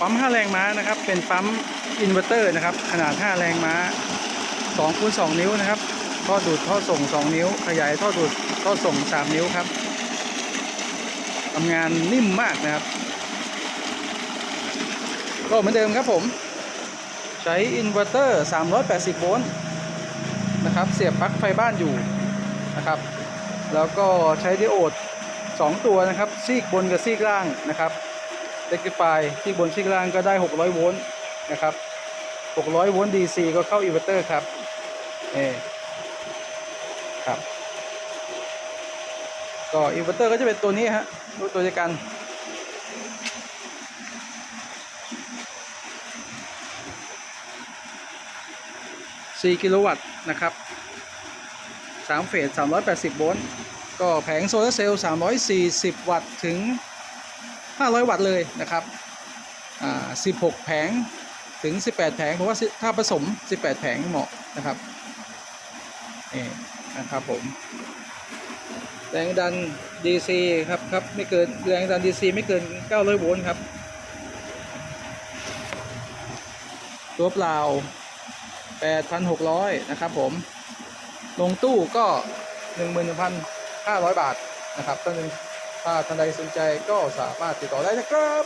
ปั๊ม 5 แรงม้านะครับ เป็นปั๊มอินเวอร์เตอร์นะครับ ขนาด 5 แรงม้า2คูณ2นิ้วนะครับ ท่อดูดท่อส่ง 2 นิ้ว ขยายท่อดูดท่อส่ง 3 นิ้วครับทำงานนิ่มมากนะครับ ก็เหมือนเดิมครับผม ใช้อินเวอร์เตอร์ 380 โวลต์นะครับ เสียบปลั๊กไฟบ้านอยู่นะครับ แล้วก็ใช้ไดโอด 2 ตัวนะครับ ซีกบนกับซีกล่างนะครับ เ e ก t ฟายซีกบนซีกล่างก็ได้ 600 โวลต์นะครับ 600 โวลต์ DC ก็เข้าอินเวอร์เตอร์ครับเอครับ ก็อินเวอร์เตอร์ก็จะเป็นตัวนี้ฮะตัวตัวเดียวกัน 4 กิโลวัตต์นะครับ 3 เฟส 380 โวลต์ ก็แผงโซลาร์เซลล์ 340 วัตต์ถึง 500 วัตต์เลยนะครับอ่า16 แผงถึง 18 แผงเพราะว่าถ้าผสม 18 แผงเหมาะนะครับนี่นะครับผมแรงดัน DC ครับครับไม่เกินแรงดัน DC ไม่เกิน 900 โวลต์ครับ ตัวเปล่า 8,600 นะครับผม ลงตู้ก็ 11,500 บาทนะครับท่านหนึ่ง ถ้าท่านใดสนใจก็สามารถติดต่อได้นะครับ